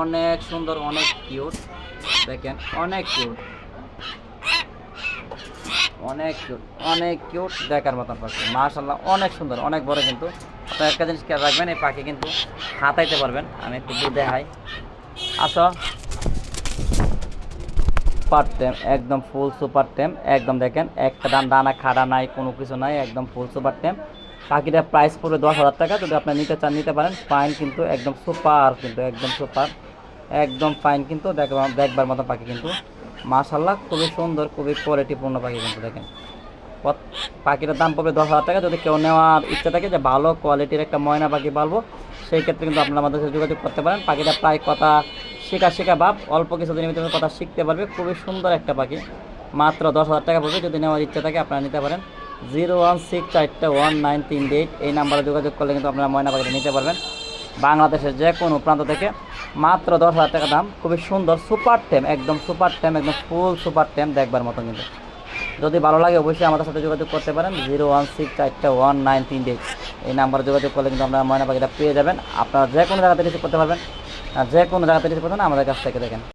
অনেক সুন্দর, অনেক কিউট দেখেন, অনেক কিউট অনেক কিউট অনেক কিউট দেখার মতন পাখি। মাশাল্লাহ অনেক সুন্দর, অনেক বড় কিন্তু। একটা জিনিস খেয়াল রাখবেন, এই পাখি কিন্তু হাতাইতে পারবেন। আমি একটু দেখাই। আসো। সুপার টেম একদম ফুল সুপার টেম একদম দেখেন, একটা দান দানা খাড়া নাই, কোনো কিছু নাই। একদম ফুল সুপার টেম পাখিটার প্রাইস পড়বে দশ হাজার টাকা। যদি আপনি নিতে চান, নিতে পারেন। ফাইন কিন্তু, একদম সুপার কিন্তু, একদম সুপার একদম ফাইন কিন্তু। দেখবার দেখবার মতো পাখি কিন্তু। মাশাল্লাহ খুবই সুন্দর, খুবই কোয়ালিটিপূর্ণ পাখি কিন্তু দেখেন। পাখিটার দাম পড়বে দশ হাজার টাকা। যদি কেউ নেওয়ার ইচ্ছা থাকে যে ভালো কোয়ালিটির একটা ময়না পাখি পালবো, সেই ক্ষেত্রে কিন্তু আপনার আমাদের সাথে যোগাযোগ করতে পারেন। পাখিটা প্রায় কথা শেখা শেখা ভাব অল্প কিছু কিছুদিনের ভিতরে কথা শিখতে পারবে। খুবই সুন্দর একটা পাখি। মাত্র দশ হাজার টাকা পড়বে। যদি নেওয়ার ইচ্ছা থাকে, আপনারা নিতে পারেন। জিরো ওয়ান সিক্স চারটে ওয়ান নাইন তিন এইট এই নাম্বারে যোগাযোগ করলে কিন্তু আপনারা ময়না পাখিটা নিতে পারবেন। বাংলাদেশের যে কোনো প্রান্ত থেকে মাত্র দশ হাজার টাকা দাম। খুবই সুন্দর সুপার টেম, একদম সুপার টেম, একদম ফুল সুপার টেম দেখবার মতো কিন্তু। যদি ভালো লাগে অবশ্যই আমাদের সাথে যোগাযোগ করতে পারেন। জিরো ওয়ান সিক্স চারটে ওয়ান নাইন তিন এইট এই নাম্বারে যোগাযোগ করলে কিন্তু আপনারা ময়না পাখিটা পেয়ে যাবেন। আপনারা যে কোনো জায়গাতে রিসিভ করতে পারবেন। আর যে কোনো জায়গাতে রিসিভ করতে আমাদের কাছ থেকে দেখেন।